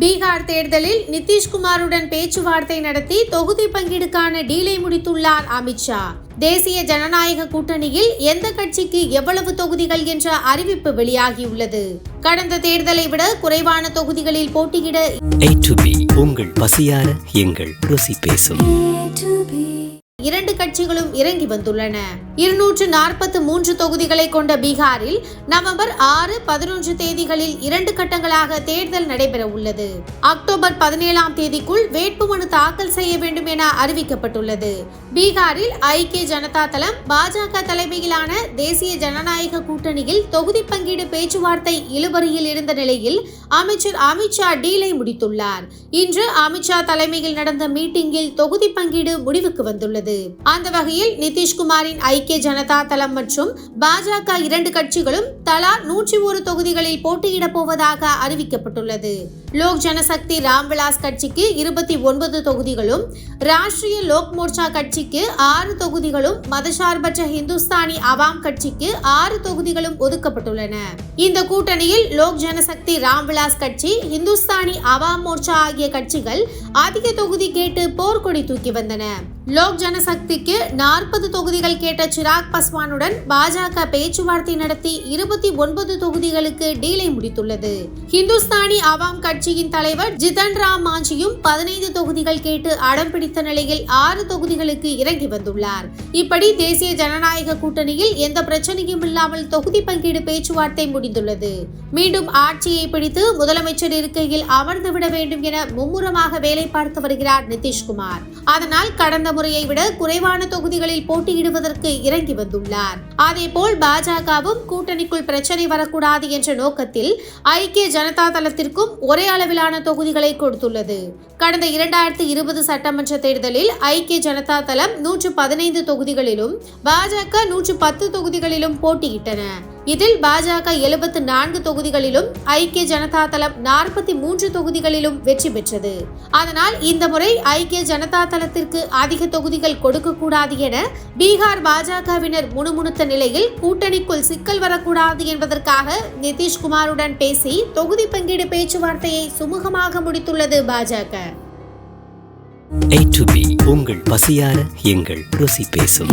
பீகார் தேர்தலில் நிதிஷ்குமாருடன் பேச்சுவார்த்தை நடத்தி தொகுதி பங்கீடுக்கான டீலை முடித்துள்ளார் அமித்ஷா தேசிய ஜனநாயக கூட்டணியில் எந்த கட்சிக்கு எவ்வளவு தொகுதிகள் என்ற அறிவிப்பு வெளியாகியுள்ளது. கடந்த தேர்தலை விட குறைவான தொகுதிகளில் போட்டியிட A to B உங்கள் பசியார எங்கள் ருசி பேசும். இரண்டு கட்சிகளும் இறங்கி வந்துள்ளன. இருநூற்று நாற்பத்து மூன்று தொகுதிகளை கொண்ட பீகாரில் நவம்பர் ஆறு பதினொன்று தேதிகளில் இரண்டு கட்டங்களாக தேர்தல் நடைபெற உள்ளது. அக்டோபர் பதினேழாம் தேதிக்குள் வேட்புமனு தாக்கல் செய்ய வேண்டும் என அறிவிக்கப்பட்டுள்ளது. பீகாரில் ஐக்கிய ஜனதா தளம் பாஜக தலைமையிலான தேசிய ஜனநாயக கூட்டணியில் தொகுதி பங்கீடு பேச்சுவார்த்தை இழுபறியில் இருந்த நிலையில் அமைச்சர் அமித்ஷா டீலை முடித்துள்ளார். இன்று அமித்ஷா தலைமையில் நடந்த மீட்டிங்கில் தொகுதி பங்கீடு முடிவுக்கு வந்துள்ளது. அந்த வகையில் நிதிஷ்குமாரின் ஐக்கிய ஜனதா தளம் மற்றும் பாஜக இரண்டு கட்சிகளும் தலா நூற்றி ஒரு தொகுதிகளில் போட்டியிடப் போவதாக அறிவிக்கப்பட்டுள்ளது. லோக் ஜனசக்தி ராம்விலாஸ் கட்சிக்கு இருபத்தி ஒன்பது தொகுதிகளும் ராஷ்டிரிய லோக் மோர்ச்சா கட்சிக்கு ஆறு தொகுதிகளும் மதசார்பற்ற ஹிந்துஸ்தானி அவாம் கட்சிக்கு ஆறு தொகுதிகளும் ஒதுக்கப்பட்டுள்ளன. இந்த கூட்டணியில் லோக் ஜனசக்தி ராம்விலாஸ் கட்சி ஹிந்துஸ்தானி அவாம் மோர்ச்சா ஆகிய கட்சிகள் அதிக தொகுதி கேட்டு போர்க்கொடி தூக்கி வந்தன. லோக் ஜனசக்திக்கு நாற்பது தொகுதிகள் கேட்ட சிராக் பஸ்வானுடன் பாஜக பேச்சுவார்த்தை நடத்தி இருபத்தி ஒன்பது தொகுதிகளுக்கு டீலை முடித்துள்ளது. ஹிந்துஸ்தானி அவாம் கட்சி கட்சியின் தலைவர் ஜிதன் ராம் மாஞ்சியும் பதினைந்து தொகுதிகள் கேட்டு அடம் பிடித்த நிலையில் ஆறு தொகுதிகளுக்கு இறங்கி வந்துள்ளார். இப்படி தேசிய ஜனநாயக கூட்டணியில் எந்த பிரச்சனையும் இல்லாமல் தொகுதி பங்கீடு பேச்சுவார்த்தை முடிந்துள்ளது. மீண்டும் ஆட்சியை பிடித்து முதலமைச்சர் இருக்கையில் அமர்ந்து விட வேண்டும் என மும்முரமாக வேலை பார்த்து வருகிறார் நிதிஷ்குமார். அதனால் கடந்த முறையை விட குறைவான தொகுதிகளில் போட்டியிடுவதற்கு இறங்கி வந்துள்ளார். அதேபோல் பாஜகவும் கூட்டணிக்குள் பிரச்சனை வரக்கூடாது என்ற நோக்கத்தில் ஐக்கிய ஜனதா தளத்திற்கும் ஒரே அளவிலான தொகுதிகளை கொடுத்துள்ளது. கடந்த இரண்டாயிரத்தி இருபது சட்டமன்ற தேர்தலில் ஐக்கிய ஜனதா தளம் நூற்று பதினைந்து தொகுதிகளிலும் பாஜக நூற்று பத்து தொகுதிகளிலும் போட்டியிட்டன. இதில் பாஜக எழுபத்து நான்கு தொகுதிகளிலும் ஐக்கிய ஜனதா தளம் நாற்பத்தி மூன்று தொகுதிகளிலும் வெற்றி பெற்றது. அதனால் இந்த முறை ஐக்கிய ஜனதா தளத்திற்கு அதிக தொகுதிகள் கொடுக்கக்கூடாது என பீகார் பாஜகவினர் முணுமுணுத்த நிலையில் கூட்டணிக்குள் சிக்கல் வரக்கூடாது என்பதற்காக நிதிஷ்குமாருடன் பேசி தொகுதி பங்கீடு பேச்சுவார்த்தையை சுமூகமாக முடித்துள்ளது பாஜக. To B உங்கள் பசியார எங்கள் ருசி பேசும்.